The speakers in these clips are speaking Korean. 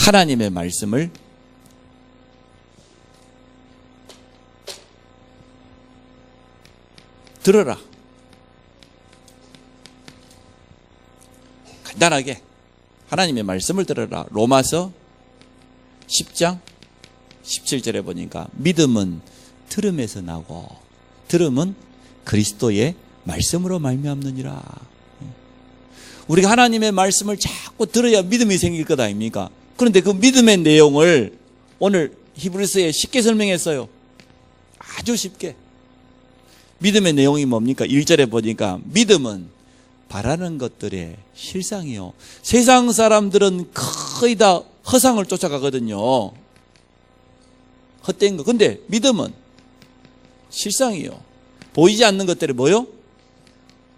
하나님의 말씀을 들어라. 간단하게 하나님의 말씀을 들어라. 로마서 10장 17절에 보니까 믿음은 들음에서 나고 들음은 그리스도의 말씀으로 말미암느니라. 우리가 하나님의 말씀을 자꾸 들어야 믿음이 생길 것 아닙니까? 그런데 그 믿음의 내용을 오늘 히브리서에 쉽게 설명했어요. 아주 쉽게. 믿음의 내용이 뭡니까? 1절에 보니까 믿음은 바라는 것들의 실상이요. 세상 사람들은 거의 다 허상을 쫓아가거든요. 헛된 거. 근데 믿음은 실상이요. 보이지 않는 것들이 뭐요?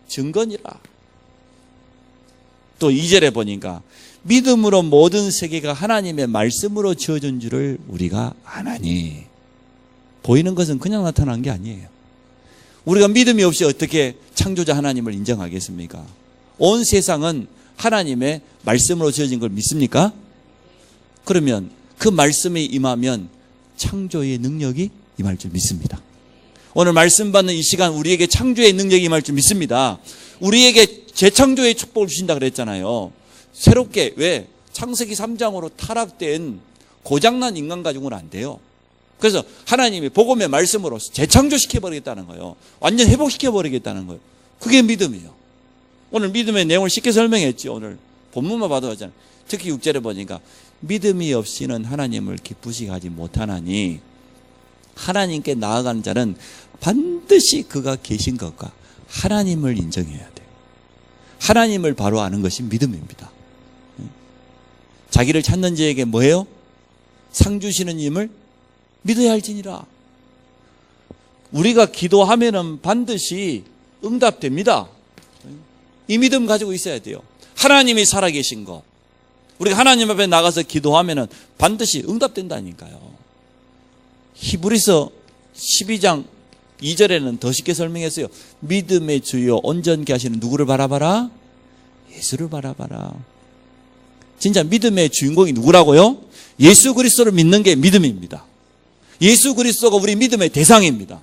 증거니라. 또 2절에 보니까 믿음으로 모든 세계가 하나님의 말씀으로 지어진 줄을 우리가 아나니. 보이는 것은 그냥 나타난 게 아니에요. 우리가 믿음이 없이 어떻게 창조자 하나님을 인정하겠습니까? 온 세상은 하나님의 말씀으로 지어진 걸 믿습니까? 그러면 그 말씀이 임하면 창조의 능력이 임할 줄 믿습니다. 오늘 말씀 받는 이 시간 우리에게 창조의 능력이 임할 줄 믿습니다. 우리에게 재창조의 축복을 주신다 그랬잖아요. 새롭게 왜 창세기 3장으로 타락된 고장난 인간 가지고는 안 돼요. 그래서 하나님이 복음의 말씀으로 재창조시켜 버리겠다는 거예요. 완전 회복시켜 버리겠다는 거예요. 그게 믿음이에요. 오늘 믿음의 내용을 쉽게 설명했지 오늘 본문만 봐도 하잖아요. 특히 6절에 보니까 믿음이 없이는 하나님을 기쁘시게 하지 못하나니 하나님께 나아가는 자는 반드시 그가 계신 것과 하나님을 인정해야 돼요. 하나님을 바로 아는 것이 믿음입니다. 자기를 찾는 자에게 뭐예요? 상 주시는 님을 믿어야 할지니라. 우리가 기도하면은 반드시 응답됩니다. 이 믿음 가지고 있어야 돼요. 하나님이 살아계신 것. 우리가 하나님 앞에 나가서 기도하면은 반드시 응답된다니까요. 히브리서 12장 2절에는 더 쉽게 설명했어요. 믿음의 주요 온전케 하시는 누구를 바라봐라? 예수를 바라봐라. 진짜 믿음의 주인공이 누구라고요? 예수 그리스도를 믿는 게 믿음입니다. 예수 그리스도가 우리 믿음의 대상입니다.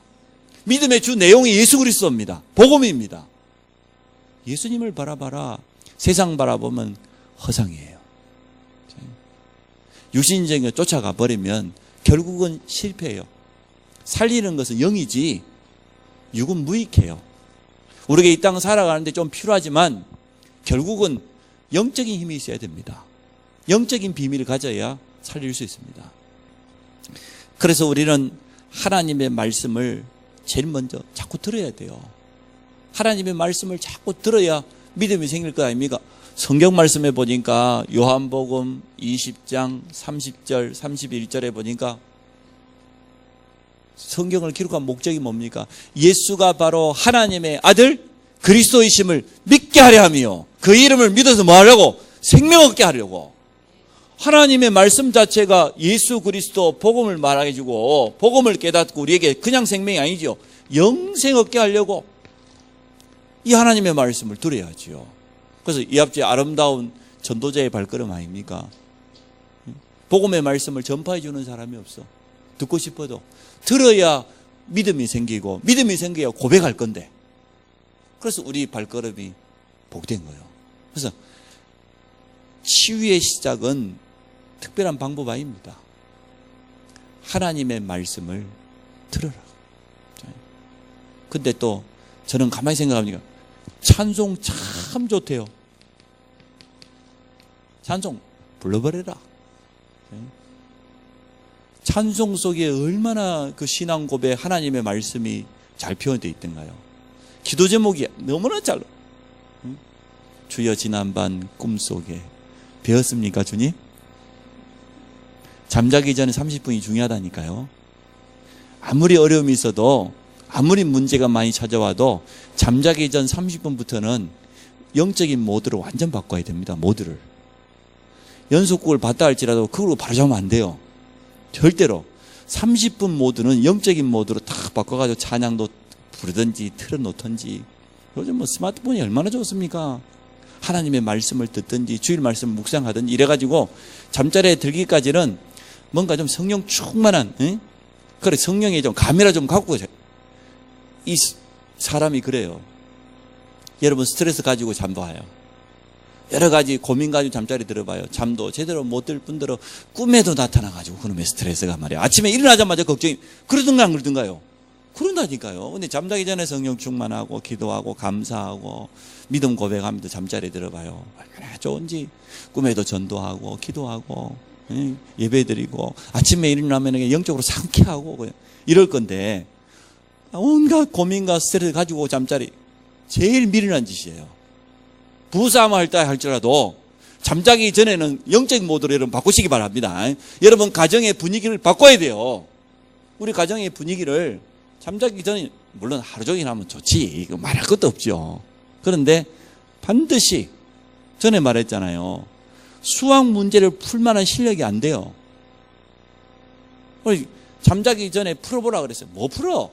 믿음의 주 내용이 예수 그리스도입니다. 복음입니다. 예수님을 바라봐라. 세상 바라보면 허상이에요. 유신적에 쫓아가 버리면 결국은 실패해요. 살리는 것은 영이지 육은 무익해요. 우리가 이 땅 살아가는데 좀 필요하지만 결국은 영적인 힘이 있어야 됩니다. 영적인 비밀을 가져야 살릴 수 있습니다. 그래서 우리는 하나님의 말씀을 제일 먼저 자꾸 들어야 돼요. 하나님의 말씀을 자꾸 들어야 믿음이 생길 거 아닙니까? 성경 말씀에 보니까 요한복음 20장 30절 31절에 보니까 성경을 기록한 목적이 뭡니까? 예수가 바로 하나님의 아들 그리스도이심을 믿게 하려 하며 그 이름을 믿어서 뭐 하려고? 생명 얻게 하려고. 하나님의 말씀 자체가 예수 그리스도 복음을 말해 주고 복음을 깨닫고 우리에게 그냥 생명이 아니죠. 영생 얻게 하려고 이 하나님의 말씀을 들어야지요. 그래서 이 앞에 아름다운 전도자의 발걸음 아닙니까? 복음의 말씀을 전파해 주는 사람이 없어. 듣고 싶어도 들어야 믿음이 생기고 믿음이 생겨야 고백할 건데. 그래서 우리 발걸음이 복된 거예요. 그래서 치유의 시작은 특별한 방법 아닙니다. 하나님의 말씀을 들어라. 근데 또 저는 가만히 생각합니다. 찬송 참 좋대요. 찬송 불러버려라. 찬송 속에 얼마나 그 신앙 고백 하나님의 말씀이 잘 표현되어 있던가요? 기도 제목이 너무나 잘. 주여 지난밤 꿈속에 배웠습니까, 주님? 잠자기 전에 30분이 중요하다니까요. 아무리 어려움이 있어도 아무리 문제가 많이 찾아와도 잠자기 전 30분부터는 영적인 모드로 완전 바꿔야 됩니다. 모드를. 연속곡을 봤다 할지라도 그걸로 바로 자면 안 돼요. 절대로. 30분 모드는 영적인 모드로 딱 바꿔가지고 찬양도 부르든지 틀어놓든지. 요즘 뭐 스마트폰이 얼마나 좋습니까? 하나님의 말씀을 듣든지 주일 말씀 묵상하든지 이래가지고 잠자리에 들기까지는 뭔가 좀 성령 충만한 응? 그래 성령의 좀 감이라 좀 갖고 자요. 이 사람이 그래요. 여러분 스트레스 가지고 잠도 와요. 여러 가지 고민 가지고 잠자리 들어봐요. 잠도 제대로 못 들 뿐더러 꿈에도 나타나가지고 그놈의 스트레스가 말이야. 아침에 일어나자마자 걱정이 그러든가 안 그러든가요? 그런다니까요. 근데 잠자기 전에 성령 충만하고 기도하고 감사하고 믿음 고백하면서 잠자리 들어봐요. 얼마나 좋은지 꿈에도 전도하고 기도하고 예, 예배드리고 아침에 일어나면 영적으로 상쾌하고 이럴 건데 온갖 고민과 스트레스 가지고 잠자리 제일 미련한 짓이에요. 부부싸움 할 때 할지라도 잠자기 전에는 영적 모드로 여러분 바꾸시기 바랍니다. 여러분 가정의 분위기를 바꿔야 돼요. 우리 가정의 분위기를 잠자기 전에 물론 하루 종일 하면 좋지. 말할 것도 없죠. 그런데 반드시 전에 말했잖아요. 수학 문제를 풀 만한 실력이 안 돼요. 잠자기 전에 풀어보라 그랬어요. 뭐 풀어?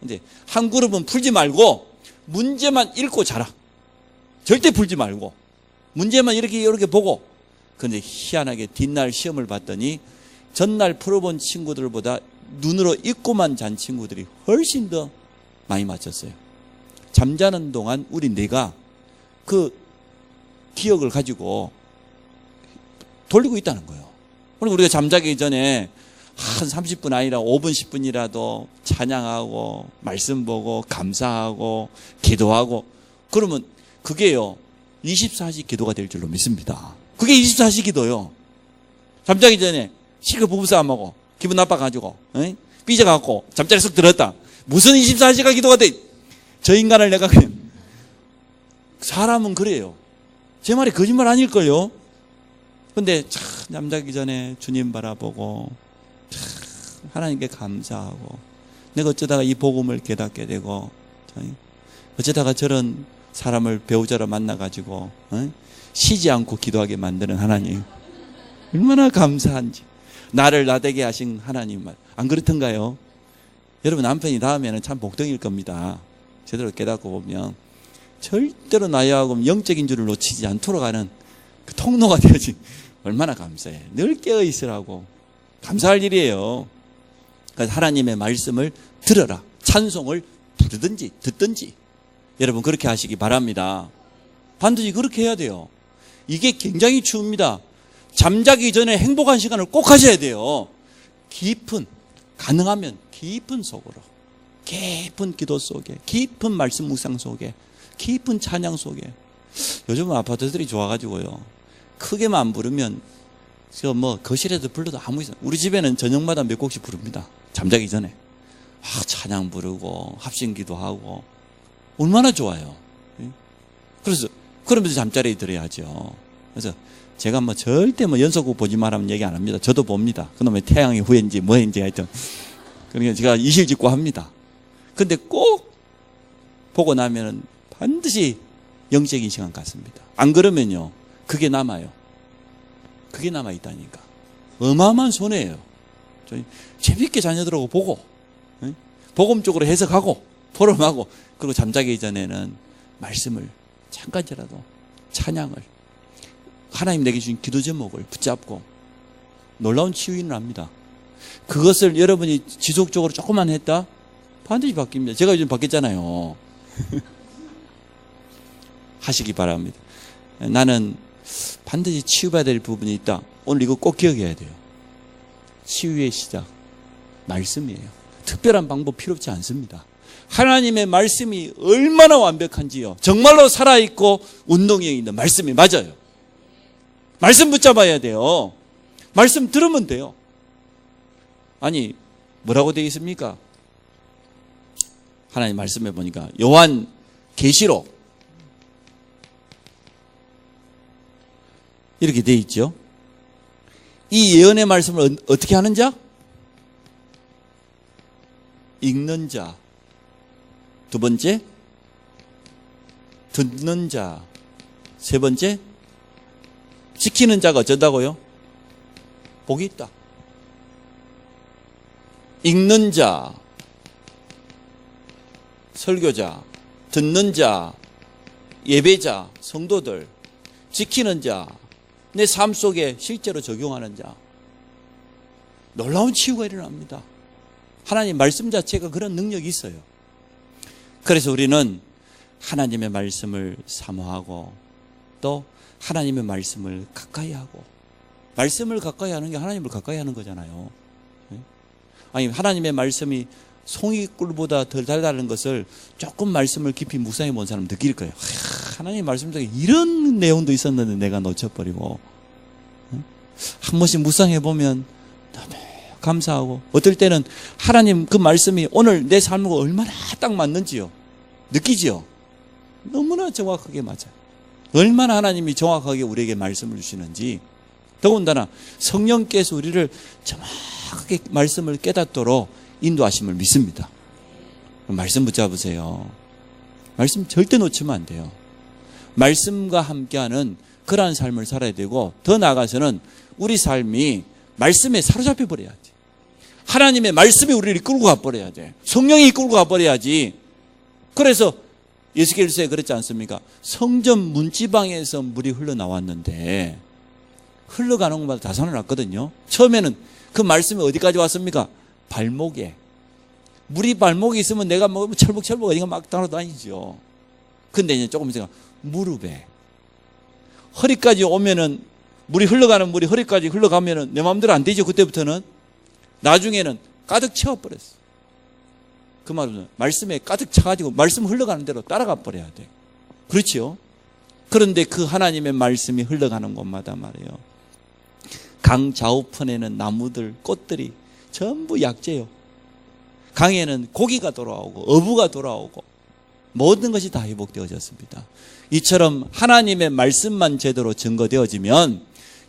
근데 한 그룹은 풀지 말고 문제만 읽고 자라. 절대 풀지 말고 문제만 이렇게 이렇게 보고 근데 희한하게 뒷날 시험을 봤더니 전날 풀어본 친구들보다 눈으로 읽고만 잔 친구들이 훨씬 더 많이 맞췄어요. 잠자는 동안 우리 뇌가 그 기억을 가지고 돌리고 있다는 거예요. 그리고 우리가 잠자기 전에 한 30분 아니라 5분, 10분이라도 찬양하고, 말씀 보고, 감사하고, 기도하고, 그러면 그게요, 24시 기도가 될 줄로 믿습니다. 그게 24시 기도요. 잠자기 전에 시그 부부싸움하고, 기분 나빠가지고, 에? 삐져갖고, 잠자리 쏙 들었다. 무슨 24시가 기도가 돼? 저 인간을 내가 그냥, 사람은 그래요. 제 말이 거짓말 아닐걸요? 근데 참, 잠자기 전에 주님 바라보고, 참, 하나님께 감사하고, 내가 어쩌다가 이 복음을 깨닫게 되고, 어쩌다가 저런 사람을 배우자로 만나가지고, 어? 쉬지 않고 기도하게 만드는 하나님. 얼마나 감사한지. 나를 나되게 하신 하나님 말. 안 그렇던가요? 여러분 남편이 다음에는 참 복덩일 겁니다. 제대로 깨닫고 보면. 절대로 나하고 영적인 줄을 놓치지 않도록 하는 그 통로가 되어진 얼마나 감사해. 늘 깨어 있으라고. 감사할 일이에요. 그래서 하나님의 말씀을 들어라. 찬송을 부르든지 듣든지. 여러분 그렇게 하시기 바랍니다. 반드시 그렇게 해야 돼요. 이게 굉장히 추웁니다. 잠자기 전에 행복한 시간을 꼭 하셔야 돼요. 깊은, 가능하면 깊은 속으로. 깊은 기도 속에, 깊은 말씀 묵상 속에, 깊은 찬양 속에. 요즘은 아파트들이 좋아가지고요. 크게만 부르면, 저 뭐, 거실에도 불러도 아무 이상. 우리 집에는 저녁마다 몇 곡씩 부릅니다. 잠자기 전에. 아, 찬양 부르고, 합심 기도 하고. 얼마나 좋아요. 그래서, 그러면서 잠자리에 들어야죠. 그래서, 제가 뭐 절대 뭐 연속곡 보지 말라면 얘기 안 합니다. 저도 봅니다. 그놈의 태양의 후예인지 뭐인지 하여튼. 그러니까 제가 이실 짓고 합니다. 근데 꼭 보고 나면은 반드시 영적인 시간 같습니다. 안 그러면요. 그게 남아요. 그게 남아 있다니까. 어마어마한 손해예요. 재밌게 자녀들하고 보고, 복음 쪽으로 해석하고, 포럼하고, 그리고 잠자기 전에는 말씀을 잠깐이라도 찬양을 하나님 내게 주신 기도 제목을 붙잡고 놀라운 치유인을 합니다. 그것을 여러분이 지속적으로 조금만 했다? 반드시 바뀝니다. 제가 요즘 바뀌었잖아요. 하시기 바랍니다. 나는 반드시 치유받아야 될 부분이 있다. 오늘 이거 꼭 기억해야 돼요. 치유의 시작. 말씀이에요. 특별한 방법 필요 없지 않습니다. 하나님의 말씀이 얼마나 완벽한지요. 정말로 살아있고 운동이 있는 말씀이 맞아요. 말씀 붙잡아야 돼요. 말씀 들으면 돼요. 아니, 뭐라고 되어 있습니까? 하나님 말씀해 보니까 요한 계시록 이렇게 되어 있죠. 이 예언의 말씀을 어떻게 하는 자? 읽는 자. 두 번째, 듣는 자. 세 번째, 지키는 자가 어쩐다고요? 복이 있다. 읽는 자, 설교자, 듣는 자, 예배자, 성도들, 지키는 자, 내 삶 속에 실제로 적용하는 자, 놀라운 치유가 일어납니다. 하나님 말씀 자체가 그런 능력이 있어요. 그래서 우리는 하나님의 말씀을 사모하고 또 하나님의 말씀을 가까이 하고 말씀을 가까이 하는 게 하나님을 가까이 하는 거잖아요. 예? 아니 하나님의 말씀이 송이꿀보다 덜 달다는 것을 조금 말씀을 깊이 묵상해 본 사람 느낄 거예요. 하나님 말씀 중에 이런 내용도 있었는데 내가 놓쳐버리고 예? 한 번씩 묵상해 보면 너무 감사하고 어떨 때는 하나님 그 말씀이 오늘 내 삶과 얼마나 딱 맞는지요 느끼지요 너무나 정확하게 맞아요 얼마나 하나님이 정확하게 우리에게 말씀을 주시는지 더군다나 성령께서 우리를 정확하게 말씀을 깨닫도록 인도하심을 믿습니다 말씀 붙잡으세요 말씀 절대 놓치면 안 돼요 말씀과 함께하는 그러한 삶을 살아야 되고 더 나아가서는 우리 삶이 말씀에 사로잡혀 버려야지. 하나님의 말씀이 우리를 끌고 가버려야 돼. 성령이 끌고 가버려야지. 그래서 예수께서에 그랬지 않습니까? 성전 문지방에서 물이 흘러나왔는데 흘러가는 것마다 다 살아났거든요. 처음에는 그 말씀이 어디까지 왔습니까? 발목에. 물이 발목에 있으면 내가 뭐 철북철북 어디가 막 따라다니죠. 근데 이제 조금 있으면 무릎에. 허리까지 오면은 물이 흘러가는 물이 허리까지 흘러가면은 내 마음대로 안 되죠. 그때부터는 나중에는 가득 채워버렸어. 그 말은 말씀에 가득 차가지고 말씀 흘러가는 대로 따라가 버려야 돼. 그렇지요? 그런데 그 하나님의 말씀이 흘러가는 곳마다 말이에요. 강 좌우편에는 나무들, 꽃들이 전부 약재요. 강에는 고기가 돌아오고 어부가 돌아오고 모든 것이 다 회복되어졌습니다. 이처럼 하나님의 말씀만 제대로 증거되어지면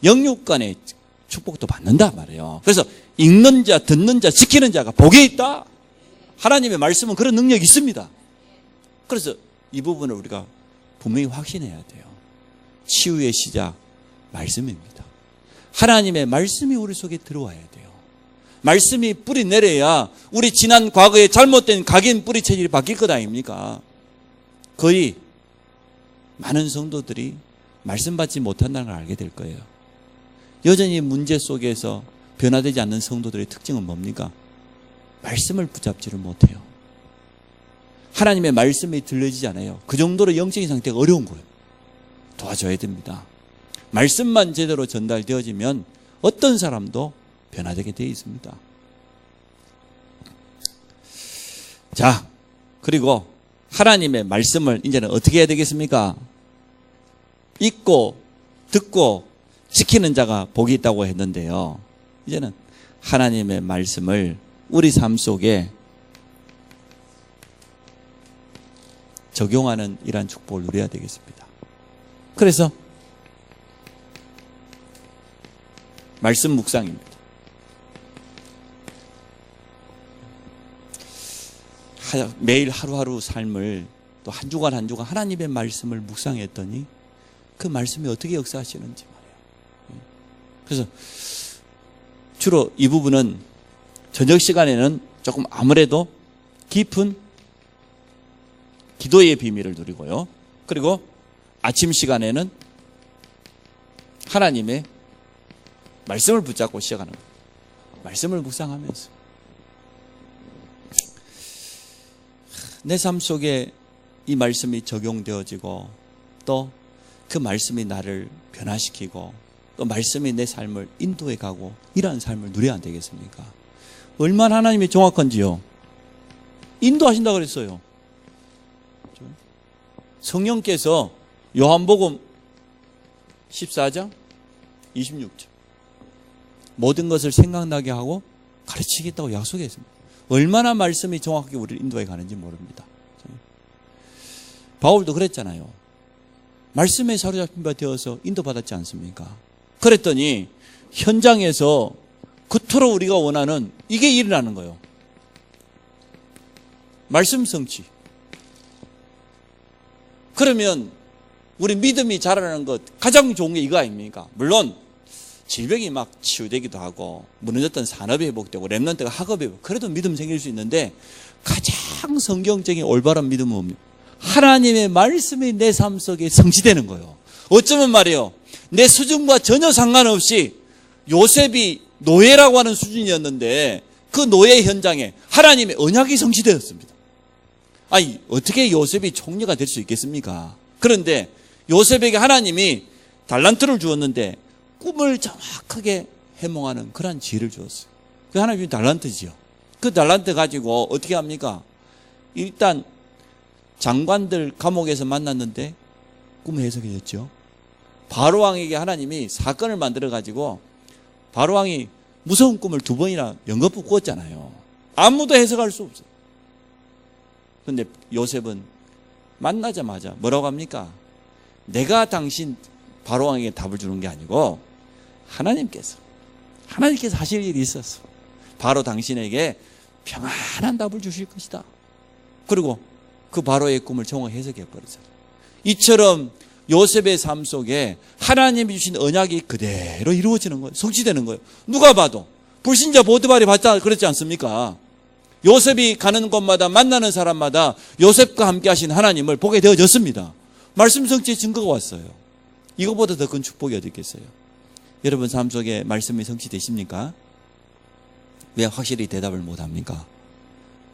영육 간의 축복도 받는다 말이에요. 그래서 읽는 자, 듣는 자, 지키는 자가 복에 있다. 하나님의 말씀은 그런 능력이 있습니다. 그래서 이 부분을 우리가 분명히 확신해야 돼요. 치유의 시작, 말씀입니다. 하나님의 말씀이 우리 속에 들어와야 돼요. 말씀이 뿌리 내려야 우리 지난 과거의 잘못된 각인 뿌리 체질이 바뀔 것 아닙니까? 거의 많은 성도들이 말씀 받지 못한다는 걸 알게 될 거예요. 여전히 문제 속에서 변화되지 않는 성도들의 특징은 뭡니까? 말씀을 붙잡지를 못해요. 하나님의 말씀이 들려지지 않아요. 그 정도로 영적인 상태가 어려운 거예요. 도와줘야 됩니다. 말씀만 제대로 전달되어지면 어떤 사람도 변화되게 되어 있습니다. 자, 그리고 하나님의 말씀을 이제는 어떻게 해야 되겠습니까? 읽고 듣고 지키는 자가 복이 있다고 했는데요. 이제는 하나님의 말씀을 우리 삶 속에 적용하는 이러한 축복을 누려야 되겠습니다. 그래서 말씀 묵상입니다. 매일 하루하루 삶을 또 한 주간 한 주간 하나님의 말씀을 묵상했더니 그 말씀이 어떻게 역사하시는지 말이에요. 그래서 주로 이 부분은 저녁 시간에는 조금 아무래도 깊은 기도의 비밀을 누리고요. 그리고 아침 시간에는 하나님의 말씀을 붙잡고 시작하는 거예요. 말씀을 묵상하면서 내 삶 속에 이 말씀이 적용되어지고 또 그 말씀이 나를 변화시키고 또 말씀이 내 삶을 인도해 가고 이러한 삶을 누려야 되겠습니까? 얼마나 하나님이 정확한지요. 인도하신다 그랬어요. 성령께서 요한복음 14장 26절 모든 것을 생각나게 하고 가르치겠다고 약속했습니다. 얼마나 말씀이 정확하게 우리를 인도해 가는지 모릅니다. 바울도 그랬잖아요. 말씀에 사로잡힌 바 되어서 인도받았지 않습니까? 그랬더니 현장에서 그토록 우리가 원하는 이게 일어나는 거예요. 말씀 성취. 그러면 우리 믿음이 자라는 것 가장 좋은 게 이거 아닙니까? 물론 질병이 막 치유되기도 하고 무너졌던 산업이 회복되고 랩런트가 학업이 회복 그래도 믿음 생길 수 있는데 가장 성경적인 올바른 믿음은 하나님의 말씀이 내 삶 속에 성취되는 거예요. 어쩌면 말이에요. 내 수준과 전혀 상관없이 요셉이 노예라고 하는 수준이었는데 그 노예 현장에 하나님의 언약이 성취되었습니다. 아니, 어떻게 요셉이 총리가 될 수 있겠습니까? 그런데 요셉에게 하나님이 달란트를 주었는데 꿈을 정확하게 해몽하는 그런 지혜를 주었어요. 그 하나님이 달란트지요. 그 달란트 가지고 어떻게 합니까? 일단 장관들 감옥에서 만났는데 꿈 해석해졌죠. 바로왕에게 하나님이 사건을 만들어 가지고 바로왕이 무서운 꿈을 두 번이나 연거푸 꾸었잖아요. 아무도 해석할 수 없어요. 근데 요셉은 만나자마자 뭐라고 합니까? 내가 당신 바로왕에게 답을 주는 게 아니고 하나님께서 하나님께서 하실 일이 있었어. 바로 당신에게 평안한 답을 주실 것이다. 그리고 그 바로의 꿈을 정확히 해석해 버리잖아요. 이처럼 요셉의 삶 속에 하나님이 주신 언약이 그대로 이루어지는 거예요. 성취되는 거예요. 누가 봐도 불신자 보드발이 봤다 그랬지 않습니까? 요셉이 가는 곳마다 만나는 사람마다 요셉과 함께 하신 하나님을 보게 되어졌습니다. 말씀 성취의 증거가 왔어요. 이거보다 더 큰 축복이 어디 있겠어요? 여러분 삶 속에 말씀이 성취되십니까? 왜 확실히 대답을 못 합니까?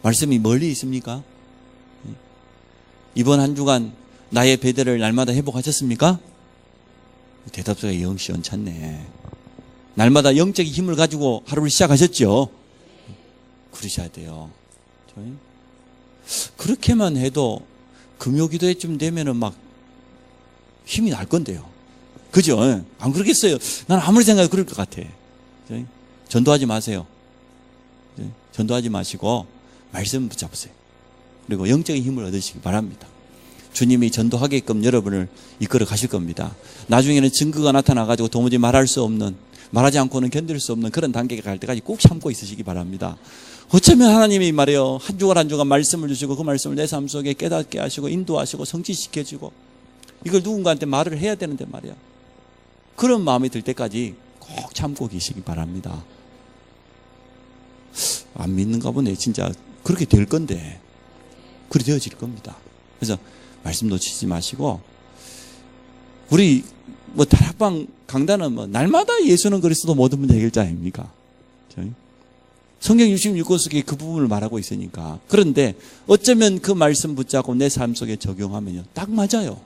말씀이 멀리 있습니까? 이번 한 주간 나의 배대를 날마다 회복하셨습니까? 대답소가 영 시원찮네. 날마다 영적인 힘을 가지고 하루를 시작하셨죠? 그러셔야 돼요. 그렇게만 해도 금요 기도에쯤 되면은 막 힘이 날 건데요. 그죠? 안 그러겠어요. 난 아무리 생각해도 그럴 것 같아. 저희 전도하지 마세요. 네, 전도하지 마시고 말씀 붙잡으세요. 그리고 영적인 힘을 얻으시기 바랍니다. 주님이 전도하게끔 여러분을 이끌어 가실 겁니다. 나중에는 증거가 나타나가지고 도무지 말할 수 없는, 말하지 않고는 견딜 수 없는 그런 단계가 갈 때까지 꼭 참고 있으시기 바랍니다. 어쩌면 하나님이 말이요. 한 주간 한 주간 말씀을 주시고 그 말씀을 내 삶 속에 깨닫게 하시고 인도하시고 성취시켜주고 이걸 누군가한테 말을 해야 되는데 말이야. 그런 마음이 들 때까지 꼭 참고 계시기 바랍니다. 안 믿는가 보네. 진짜 그렇게 될 건데. 그렇게 되어질 겁니다. 그래서 말씀 놓치지 마시고 우리 뭐 다락방 강단은 뭐 날마다 예수는 그리스도 모든 문제 해결자 아닙니까? 저희? 성경 66권 속에 그 부분을 말하고 있으니까. 그런데 어쩌면 그 말씀 붙잡고 내 삶 속에 적용하면요. 딱 맞아요.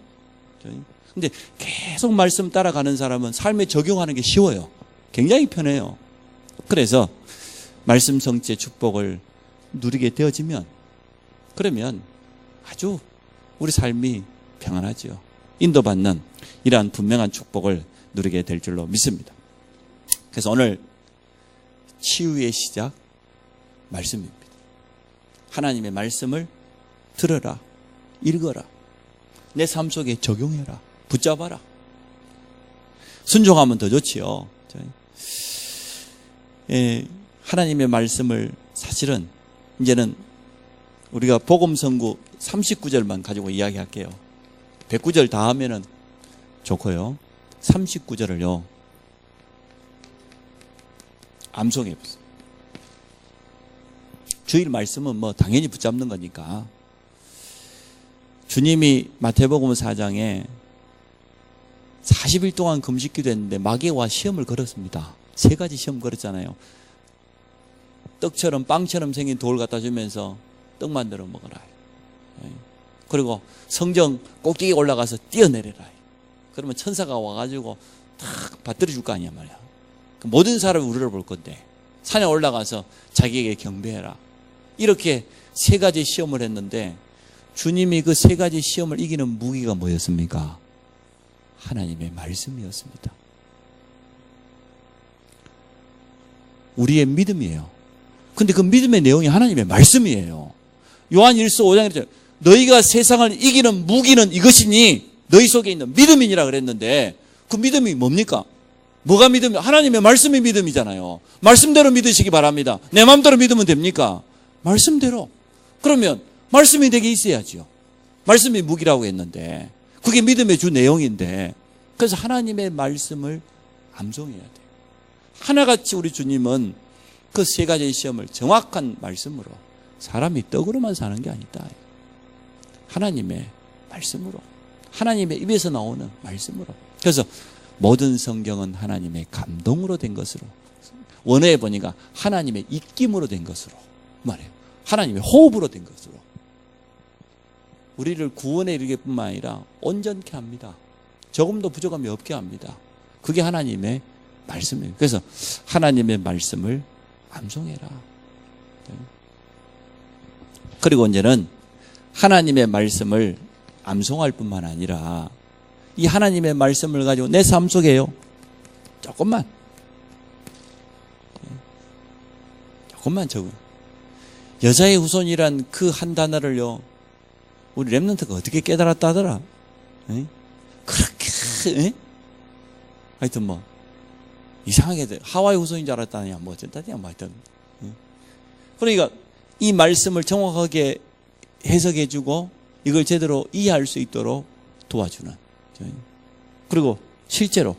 저희? 근데 계속 말씀 따라가는 사람은 삶에 적용하는 게 쉬워요. 굉장히 편해요. 그래서 말씀 성취의 축복을 누리게 되어지면 그러면 아주 우리 삶이 평안하지요. 인도받는 이러한 분명한 축복을 누리게 될 줄로 믿습니다. 그래서 오늘 치유의 시작 말씀입니다. 하나님의 말씀을 들어라, 읽어라, 내 삶 속에 적용해라, 붙잡아라. 순종하면 더 좋지요. 예, 하나님의 말씀을 사실은 이제는 우리가 복음 선구 39절만 가지고 이야기할게요. 109절 다 하면은 좋고요. 39절을요. 암송해 보세요. 주일 말씀은 뭐 당연히 붙잡는 거니까. 주님이 마태복음 4장에 40일 동안 금식기도 했는데 마귀와 시험을 걸었습니다. 세 가지 시험 걸었잖아요. 떡처럼 빵처럼 생긴 돌 갖다 주면서 떡 만들어 먹어라. 그리고 성정 꼭대기 올라가서 뛰어내려라. 그러면 천사가 와가지고 탁 받들어 줄 거 아니야 말이야. 그 모든 사람이 우리를 볼 건데 산에 올라가서 자기에게 경배해라. 이렇게 세 가지 시험을 했는데 주님이 그 세 가지 시험을 이기는 무기가 뭐였습니까? 하나님의 말씀이었습니다. 우리의 믿음이에요. 근데 그 믿음의 내용이 하나님의 말씀이에요. 요한 1서 5장에 죠 너희가 세상을 이기는 무기는 이것이니 너희 속에 있는 믿음이니라 그랬는데 그 믿음이 뭡니까? 뭐가 믿음? 하나님의 말씀이 믿음이잖아요. 말씀대로 믿으시기 바랍니다. 내 마음대로 믿으면 됩니까? 말씀대로. 그러면 말씀이 되게 있어야지요. 말씀이 무기라고 했는데 그게 믿음의 주 내용인데 그래서 하나님의 말씀을 암송해야 돼요. 하나같이 우리 주님은 그 세 가지 시험을 정확한 말씀으로 사람이 떡으로만 사는 게 아니다. 하나님의 말씀으로 하나님의 입에서 나오는 말씀으로 그래서 모든 성경은 하나님의 감동으로 된 것으로 원어에 보니까 하나님의 입김으로 된 것으로 말해요. 하나님의 호흡으로 된 것으로 우리를 구원에 이르게 뿐만 아니라 온전케 합니다. 조금도 부족함이 없게 합니다. 그게 하나님의 말씀이에요. 그래서 하나님의 말씀을 암송해라. 그리고 이제는 하나님의 말씀을 암송할 뿐만 아니라 이 하나님의 말씀을 가지고 내 삶 속에요. 조금만. 조금만 적어. 여자의 후손이란 그 한 단어를요. 우리 랩런트가 어떻게 깨달았다 하더라. 에? 그렇게 에? 하여튼 뭐 이상하게 돼. 하와이 후손인 줄 알았다냐 뭐 어쨌다냐 뭐 하여튼 에? 그러니까 이 말씀을 정확하게 해석해 주고 이걸 제대로 이해할 수 있도록 도와주는 그리고 실제로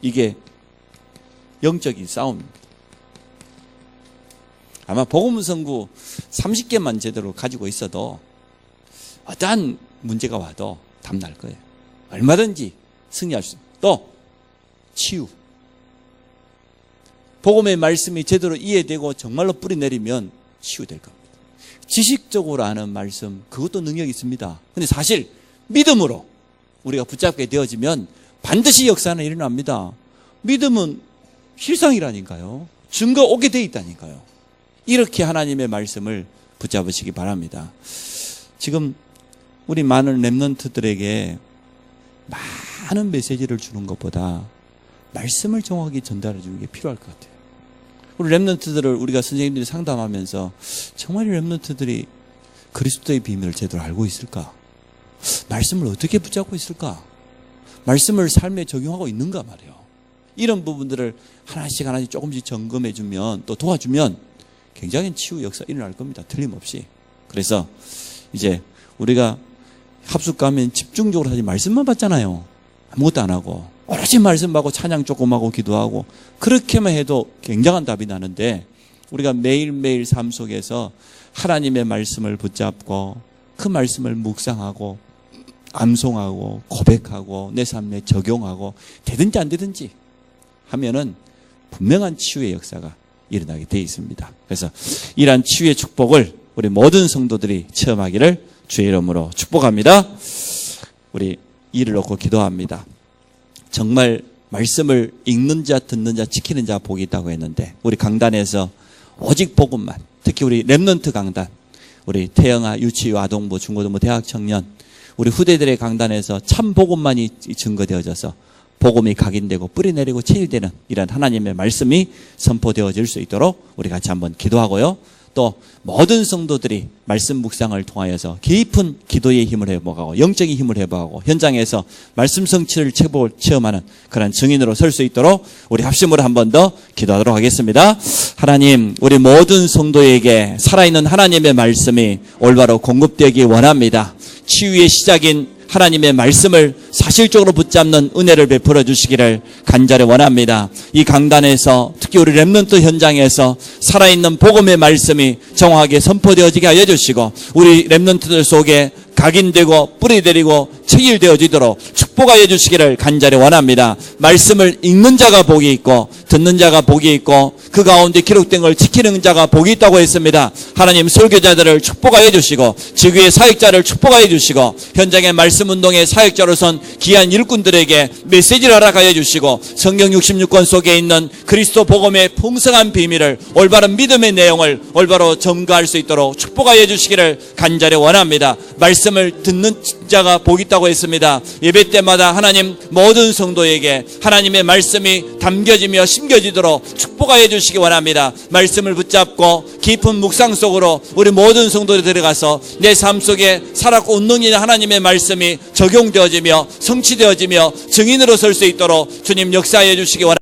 이게 영적인 싸움입니다. 아마 복음성구 30개만 제대로 가지고 있어도 어떠한 문제가 와도 답날 거예요. 얼마든지 승리할 수. 또 치유. 복음의 말씀이 제대로 이해되고 정말로 뿌리 내리면 치유될 겁니다. 지식적으로 아는 말씀 그것도 능력이 있습니다. 근데 사실 믿음으로 우리가 붙잡게 되어지면 반드시 역사는 일어납니다. 믿음은 실상이라니까요. 증거 오게 돼 있다니까요. 이렇게 하나님의 말씀을 붙잡으시기 바랍니다. 지금 우리 많은 랩런트들에게 많은 메시지를 주는 것보다 말씀을 정확하게 전달해 주는 게 필요할 것 같아요. 우리 랩런트들을 우리가 선생님들이 상담하면서 정말 랩런트들이 그리스도의 비밀을 제대로 알고 있을까? 말씀을 어떻게 붙잡고 있을까? 말씀을 삶에 적용하고 있는가 말이에요. 이런 부분들을 하나씩 하나씩 조금씩 점검해 주면 또 도와주면 굉장히 치유 역사 일어날 겁니다. 틀림없이. 그래서 이제 우리가 합숙 가면 집중적으로 사실 말씀만 받잖아요. 아무것도 안 하고 오로지 말씀 받고 찬양 조금 하고 기도하고 그렇게만 해도 굉장한 답이 나는데 우리가 매일매일 삶 속에서 하나님의 말씀을 붙잡고 그 말씀을 묵상하고 암송하고 고백하고 내 삶에 적용하고 되든지 안 되든지 하면은 분명한 치유의 역사가 일어나게 되어 있습니다. 그래서 이러한 치유의 축복을 우리 모든 성도들이 체험하기를 주의 이름으로 축복합니다. 우리 이를 놓고 기도합니다. 정말 말씀을 읽는 자, 듣는 자, 지키는 자 복이 있다고 했는데 우리 강단에서 오직 복음만 특히 우리 랩런트 강단 우리 태영아 유치유 아동부 중고등부 대학 청년 우리 후대들의 강단에서 참 복음만이 증거되어져서 복음이 각인되고 뿌리내리고 체일되는 이런 하나님의 말씀이 선포되어질 수 있도록 우리 같이 한번 기도하고요. 또 모든 성도들이 말씀 묵상을 통하여서 깊은 기도의 힘을 회복하고 영적인 힘을 회복하고 현장에서 말씀 성취를 체험하는 그런 증인으로 설 수 있도록 우리 합심으로 한 번 더 기도하도록 하겠습니다. 하나님, 우리 모든 성도에게 살아있는 하나님의 말씀이 올바로 공급되기 원합니다. 치유의 시작인 하나님의 말씀을 사실적으로 붙잡는 은혜를 베풀어 주시기를 간절히 원합니다. 이 강단에서 특히 우리 랩런트 현장에서 살아있는 복음의 말씀이 정확하게 선포되어지게 하여 주시고 우리 랩런트들 속에 각인되고 뿌리내리고 체일되어지도록 축복하여 주시기를 간절히 원합니다. 말씀을 읽는 자가 복이 있고 듣는 자가 복이 있고 그 가운데 기록된 걸 지키는 자가 복이 있다고 했습니다. 하나님 설교자들을 축복하여 주시고 지구의 사역자를 축복하여 주시고 현장의 말씀 운동의 사역자로선 귀한 일꾼들에게 메시지를 허락하여 주시고 성경 66권 속에 있는 그리스도 복음의 풍성한 비밀을 올바른 믿음의 내용을 올바로 점거할 수 있도록 축복하여 주시기를 간절히 원합니다. 말씀을 듣는 자가 복이 있다고 했습니다. 예배 때마다 하나님 모든 성도에게 하나님의 말씀이 담겨지며 심 겨지도록 축복하여 주시기 원합니다. 말씀을 붙잡고 깊은 묵상 속으로 우리 모든 성도들이 들어가서 내 삶 속에 살았고 운동이나 하나님의 말씀이 적용되어지며 성취되어지며 증인으로 설 수 있도록 주님 역사해 주시기 원합니다.